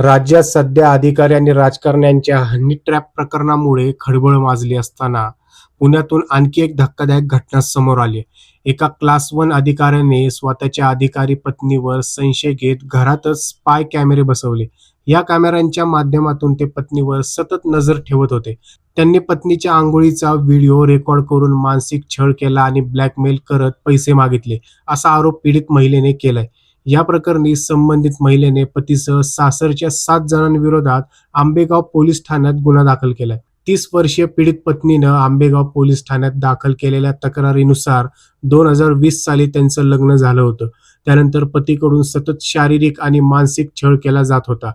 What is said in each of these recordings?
राज्यात सध्या अधिकारी आणि राजकारण्यांच्या हनी ट्रॅप प्रकरणामुळे खळबळ माजली असताना पुण्यातून आणखी एक धक्कादायक घटना समोर आली. एका क्लास वन अधिकाऱ्याने स्वतःच्या अधिकारी पत्नीवर संशय घेत घरातच स्पाय कॅमेरे बसवले. या कॅमेऱ्यांच्या माध्यमातून ते पत्नीवर सतत नजर ठेवत होते. त्यांनी पत्नीच्या आंघोळीचा व्हिडिओ रेकॉर्ड करून मानसिक छळ केला आणि ब्लॅकमेल करत पैसे मागितले असा आरोप पीडित महिलेने केलाय. या प्रकरणी संबंधित महिलेने पतीसह सासरच्या सात जणांविरोधात आंबेगाव पोलीस ठाण्यात गुन्हा दाखल केलाय. तीस वर्षीय पीडित पत्नीनं आंबेगाव पोलीस ठाण्यात दाखल केलेल्या तक्रारीनुसार दोन हजार वीस साली त्यांचं लग्न झालं होतं. त्यानंतर पतीकडून सतत शारीरिक आणि मानसिक छळ केला जात होता.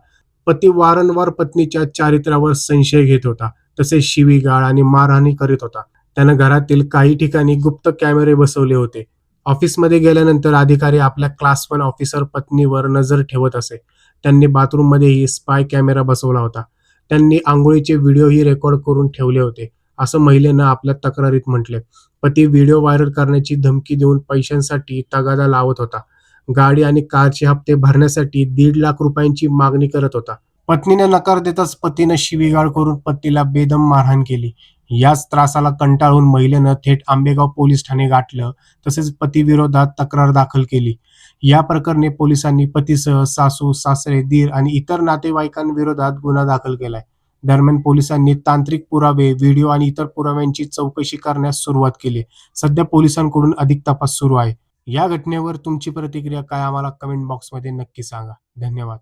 पती वारंवार पत्नीच्या चारित्र्यावर संशय घेत होता तसेच शिवीगाळ आणि मारहाणी करीत होता. त्यानं घरातील काही ठिकाणी गुप्त कॅमेरे बसवले होते. ऑफिसमध्ये गेल्यानंतर अधिकारी आपल्या क्लास वन ऑफिसर पत्नीवर नजर ठेवत असे. त्यांनी बाथरूममध्येही स्पाय कॅमेरा बसवला होता. त्यांनी आंघोळीचे व्हिडिओही रेकॉर्ड करून ठेवले होते असं महिलेनं आपल्या तक्रारीत म्हटले. पती व्हिडिओ व्हायरल करण्याची धमकी देऊन पैशांसाठी तगादा लावत होता. गाडी आणि कारचे हप्ते भरण्यासाठी दीड लाख रुपयांची मागणी करत होता. पत्नीने नकार देताच पतीनं शिवीगाळ करून पतीला बेदम मारहाण केली. याच त्रासाला कंटाळून महिलेनं थेट आंबेगाव पोलीस ठाणे गाठलं तसेच पतीविरोधात तक्रार दाखल केली. या प्रकरणी पोलिसांनी पतीसह सासू सासरे दीर आणि इतर नातेवाईकांविरोधात गुन्हा दाखल केलाय. दरम्यान पोलिसांनी तांत्रिक पुरावे व्हिडिओ आणि इतर पुराव्यांची चौकशी करण्यास सुरुवात केली. सध्या पोलिसांकडून अधिक तपास सुरू आहे. या घटनेवर तुमची प्रतिक्रिया काय? आम्हाला कमेंट बॉक्समध्ये नक्की सांगा. धन्यवाद.